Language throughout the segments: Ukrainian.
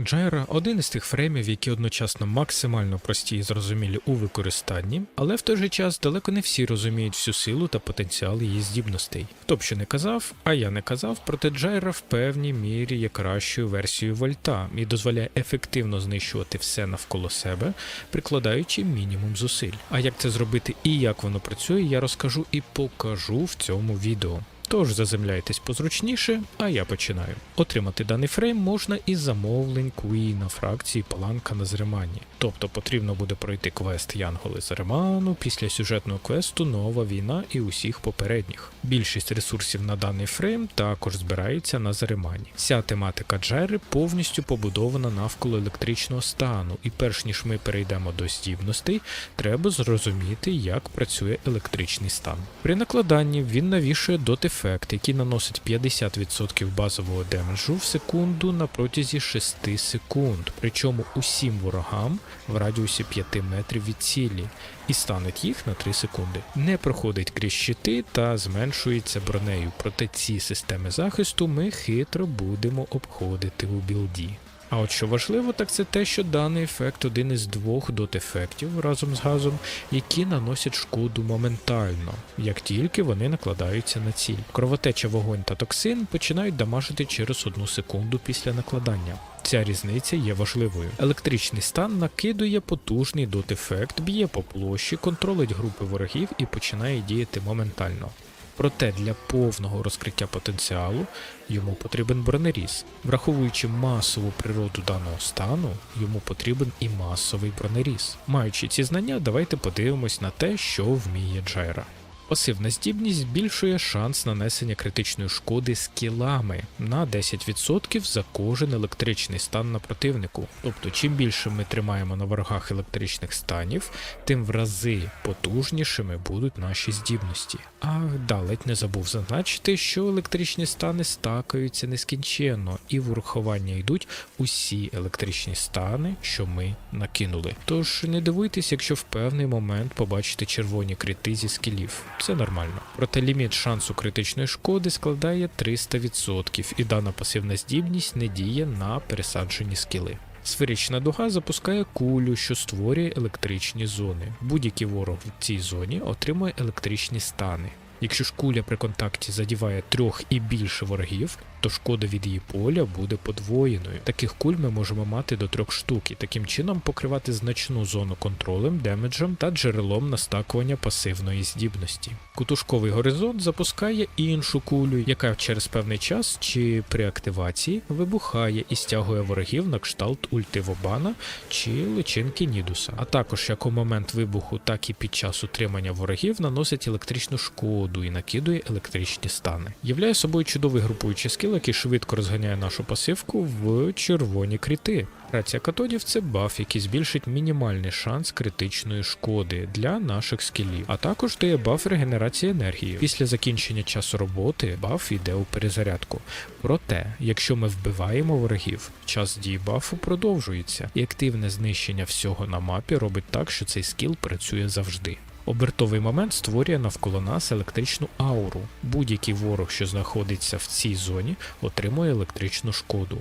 Джайра один із тих фреймів, які одночасно максимально прості і зрозумілі у використанні, але в той же час далеко не всі розуміють всю силу та потенціал її здібностей. Хто б що не казав, а я не казав, проте Джайра в певній мірі є кращою версією вольта і дозволяє ефективно знищувати все навколо себе, прикладаючи мінімум зусиль. А як це зробити і як воно працює, я розкажу і покажу в цьому відео. Тож заземляйтесь позручніше, а я починаю. Отримати даний фрейм можна із замовлень Куїна фракції Паланка на Зеремані. Тобто потрібно буде пройти квест Янголи Зереману після сюжетного квесту Нова війна і усіх попередніх. Більшість ресурсів на даний фрейм також збирається на Зеремані. Вся тематика Джайри повністю побудована навколо електричного стану, і перш ніж ми перейдемо до здібностей, треба зрозуміти, як працює електричний стан. При накладанні він навішує дот ефект, який наносить 50% базового демеджу в секунду на протязі 6 секунд, причому усім ворогам в радіусі 5 метрів від цілі, і станеть їх на 3 секунди. Не проходить крізь щити та зменшується бронею, проте ці системи захисту ми хитро будемо обходити у білді. А от що важливо, так це те, що даний ефект один із двох дот-ефектів разом з газом, які наносять шкоду моментально, як тільки вони накладаються на ціль. Кровотеча, вогонь та токсин починають дамажити через одну секунду після накладання. Ця різниця є важливою. Електричний стан накидує потужний дот-ефект, б'є по площі, контролить групи ворогів і починає діяти моментально. Проте для повного розкриття потенціалу йому потрібен бронеріз. Враховуючи масову природу даного стану, йому потрібен і масовий бронеріз. Маючи ці знання, давайте подивимось на те, що вміє Джайра. Пасивна здібність збільшує шанс нанесення критичної шкоди скілами на 10% за кожен електричний стан на противнику. Тобто, чим більше ми тримаємо на ворогах електричних станів, тим в рази потужнішими будуть наші здібності. А да, не забув зазначити, що електричні стани стакаються нескінченно, і в урахування йдуть усі електричні стани, що ми накинули. Тож не дивуйтесь, якщо в певний момент побачите червоні крити зі скілів. Це нормально. Проте ліміт шансу критичної шкоди складає 300%, і дана пасивна здібність не діє на пересаджені скіли. Сферична дуга запускає кулю, що створює електричні зони. Будь-який ворог в цій зоні отримує електричні стани. Якщо ж куля при контакті задіває трьох і більше ворогів, то шкода від її поля буде подвоєною. Таких куль ми можемо мати до трьох штук і таким чином покривати значну зону контролем, демеджем та джерелом настакування пасивної здібності. Кутушковий горизонт запускає іншу кулю, яка через певний час чи при активації вибухає і стягує ворогів на кшталт ульти Вобана чи личинки Нідуса. А також як у момент вибуху, так і під час утримання ворогів наносить електричну шкоду і накидує електричні стани. Являє собою чудовий групуючий скіл, який швидко розганяє нашу пасивку в червоні кріти. Рація катодів це баф, який збільшить мінімальний шанс критичної шкоди для наших скілів, а також дає баф регенерації енергії. Після закінчення часу роботи баф йде у перезарядку. Проте, якщо ми вбиваємо ворогів, час дії бафу продовжується, і активне знищення всього на мапі робить так, що цей скіл працює завжди. Обертовий момент створює навколо нас електричну ауру. Будь-який ворог, що знаходиться в цій зоні, отримує електричну шкоду.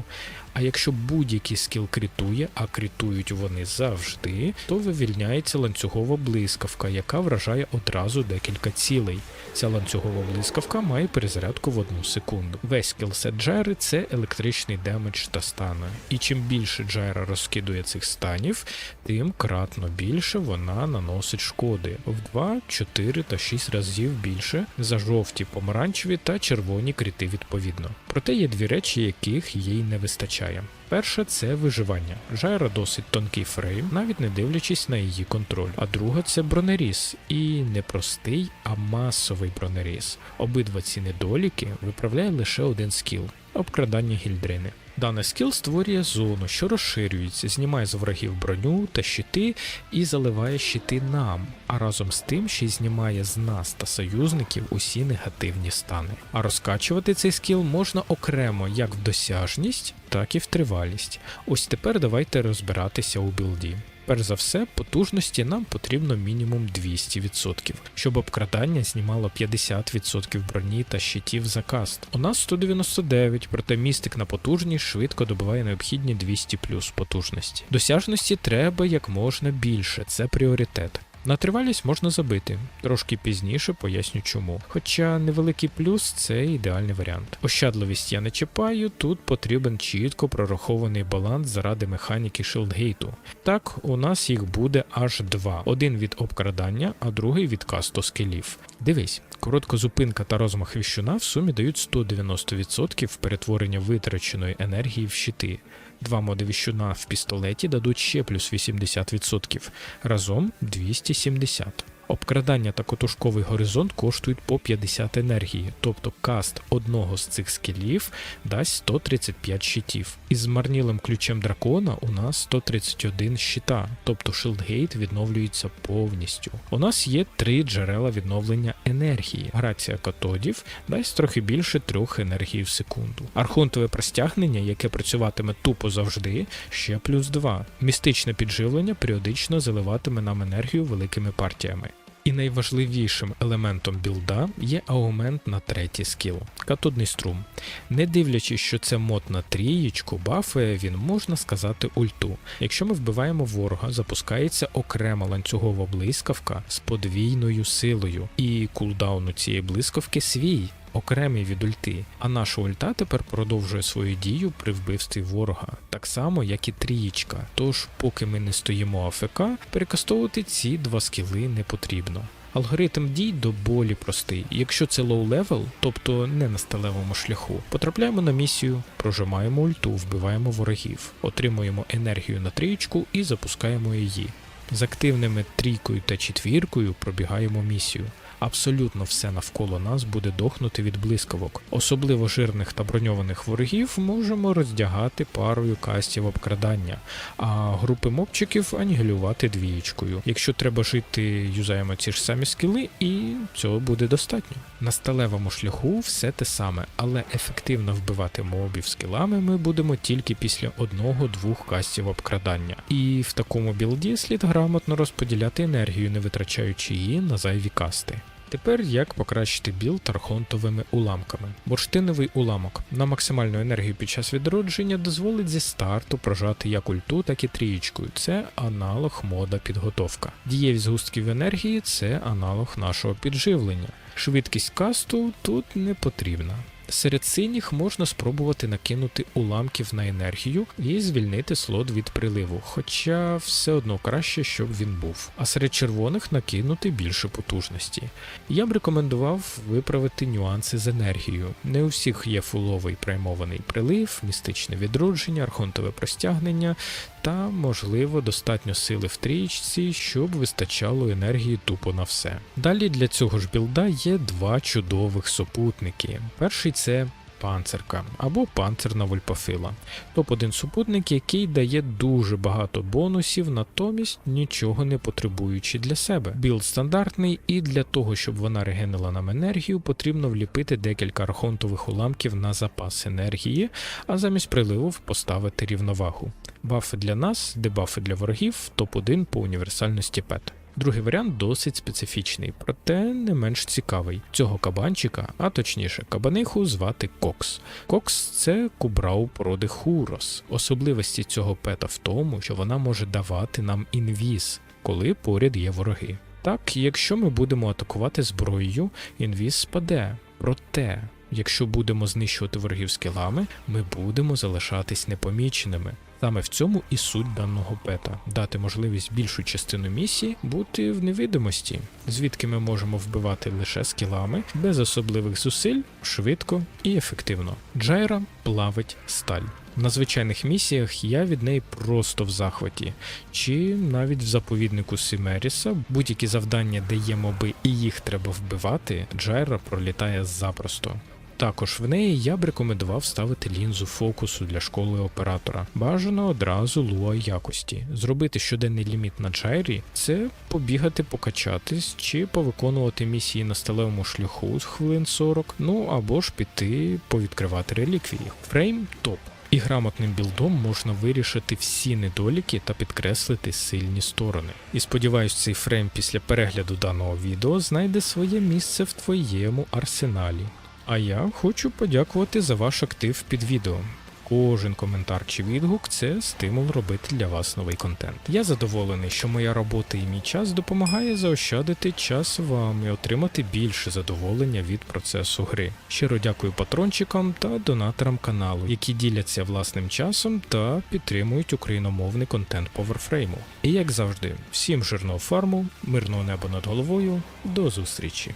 А якщо будь-який скіл критує, а критують вони завжди, то вивільняється ланцюгова блискавка, яка вражає одразу декілька цілей. Ця ланцюгова блискавка має перезарядку в одну секунду. Весь скілсет Джайри це електричний демедж та стани. І чим більше Джайра розкидує цих станів, тим кратно більше вона наносить шкоди в 2, 4 та 6 разів більше за жовті, помаранчеві та червоні кріти відповідно. Проте є дві речі, яких їй не вистачає. Перше це виживання. Жайра досить тонкий фрейм, навіть не дивлячись на її контроль. А друга це бронеріз. І не простий, а масовий бронеріз. Обидва ці недоліки виправляє лише один скіл обкрадання гільдрини. Даний скіл створює зону, що розширюється, знімає з ворогів броню та щити і заливає щити нам, а разом з тим ще й знімає з нас та союзників усі негативні стани. А розкачувати цей скіл можна окремо як в досяжність, так і в тривалість. Ось тепер давайте розбиратися у білді. Перш за все, потужності нам потрібно мінімум 200%, щоб обкрадання знімало 50% броні та щитів за каст. У нас 199, проте містик на потужність швидко добиває необхідні 200 плюс потужності. Досяжності треба як можна більше, це пріоритет. На тривалість можна забити, трошки пізніше поясню чому. Хоча невеликий плюс це ідеальний варіант. Ощадливість я не чіпаю, тут потрібен чітко прорахований баланс заради механіки шилдгейту. Так, у нас їх буде аж два: один від обкрадання, а другий від касту скелів. Дивись, коротка зупинка та розмах віщуна в сумі дають 190% перетворення витраченої енергії в щити. Два моди віщуна в пістолеті дадуть ще плюс 80%, разом 270. Обкрадання та котушковий горизонт коштують по 50 енергії, тобто каст одного з цих скілів дасть 135 щитів. Із змарнілим ключем дракона у нас 131 щита, тобто шилдгейт відновлюється повністю. У нас є три джерела відновлення енергії. Грація катодів дасть трохи більше трьох енергії в секунду. Архонтове простягнення, яке працюватиме тупо завжди, ще плюс 2. Містичне підживлення періодично заливатиме нам енергію великими партіями. І найважливішим елементом білда є аугмент на третій скіл катодний струм. Не дивлячись, що це мод на трієчку, бафує він можна сказати ульту. Якщо ми вбиваємо ворога, запускається окрема ланцюгова блискавка з подвійною силою, і кулдаун у цієї блискавки свій. Окремий від ульти, а наша ульта тепер продовжує свою дію при вбивстві ворога, так само як і трієчка. Тож, поки ми не стоїмо АФК, перекастовувати ці два скіли не потрібно. Алгоритм дій до болі простий. Якщо це лоу левел, тобто не на сталевому шляху, потрапляємо на місію, прожимаємо ульту, вбиваємо ворогів, отримуємо енергію на трієчку і запускаємо її. З активними трійкою та четвіркою пробігаємо місію. Абсолютно все навколо нас буде дохнути від блискавок. Особливо жирних та броньованих ворогів можемо роздягати парою кастів обкрадання, а групи мобчиків анігілювати двієчкою. Якщо треба жити, юзаємо ці ж самі скіли, і цього буде достатньо. На сталевому шляху все те саме, але ефективно вбивати мобів скілами ми будемо тільки після одного-двох кастів обкрадання. І в такому білді слід грамотно розподіляти енергію, не витрачаючи її на зайві касти. Тепер як покращити білд архонтовими уламками. Бурштиновий уламок на максимальну енергію під час відродження дозволить зі старту прожати як ульту, так і трієчкою. Це аналог мода підготовка. Дієвість згустків енергії це аналог нашого підживлення. Швидкість касту тут не потрібна. Серед синіх можна спробувати накинути уламків на енергію і звільнити слот від приливу, хоча все одно краще, щоб він був. А серед червоних накинути більше потужності. Я б рекомендував виправити нюанси з енергією. Не у всіх є фуловий праймований прилив, містичне відродження, архонтове простягнення та, можливо, достатньо сили в трієчці, щоб вистачало енергії тупо на все. Далі для цього ж білда є два чудових супутники. Перший це панцирка або панцирна вольпофила. Топ-1 супутник, який дає дуже багато бонусів, натомість нічого не потребуючи для себе. Білд стандартний, і для того, щоб вона регенила нам енергію, потрібно вліпити декілька архонтових уламків на запас енергії, а замість приливу поставити рівновагу. Бафи для нас, дебафи для ворогів, топ-1 по універсальності пет. Другий варіант досить специфічний, проте не менш цікавий. Цього кабанчика, а точніше, кабаниху звати Кокс. Кокс це кубрау породи Хурос. Особливості цього пета в тому, що вона може давати нам інвіз, коли поряд є вороги. Так, якщо ми будемо атакувати зброєю, інвіз спаде. Проте, якщо будемо знищувати ворогів скілами, ми будемо залишатись непоміченими. Саме в цьому і суть даного пета дати можливість більшу частину місії бути в невидимості, звідки ми можемо вбивати лише скілами, без особливих зусиль, швидко і ефективно. Джайра плавить сталь. На звичайних місіях я від неї просто в захваті, чи навіть в заповіднику Сімеріса будь-які завдання, де є моби і їх треба вбивати, Джайра пролітає запросто. Також в неї я б рекомендував ставити лінзу фокусу для школи оператора. Бажано одразу луа якості. Зробити щоденний ліміт на джайрі це побігати, покачатись чи повиконувати місії на сталевому шляху з хвилин 40, ну або ж піти повідкривати реліквії. Фрейм топ. І грамотним білдом можна вирішити всі недоліки та підкреслити сильні сторони. І сподіваюсь, цей фрейм після перегляду даного відео знайде своє місце в твоєму арсеналі. А я хочу подякувати за ваш актив під відео. Кожен коментар чи відгук це стимул робити для вас новий контент. Я задоволений, що моя робота і мій час допомагає заощадити час вам і отримати більше задоволення від процесу гри. Щиро дякую патрончикам та донаторам каналу, які діляться власним часом та підтримують україномовний контент по Warframe. І як завжди, всім жирного фарму, мирного неба над головою, до зустрічі!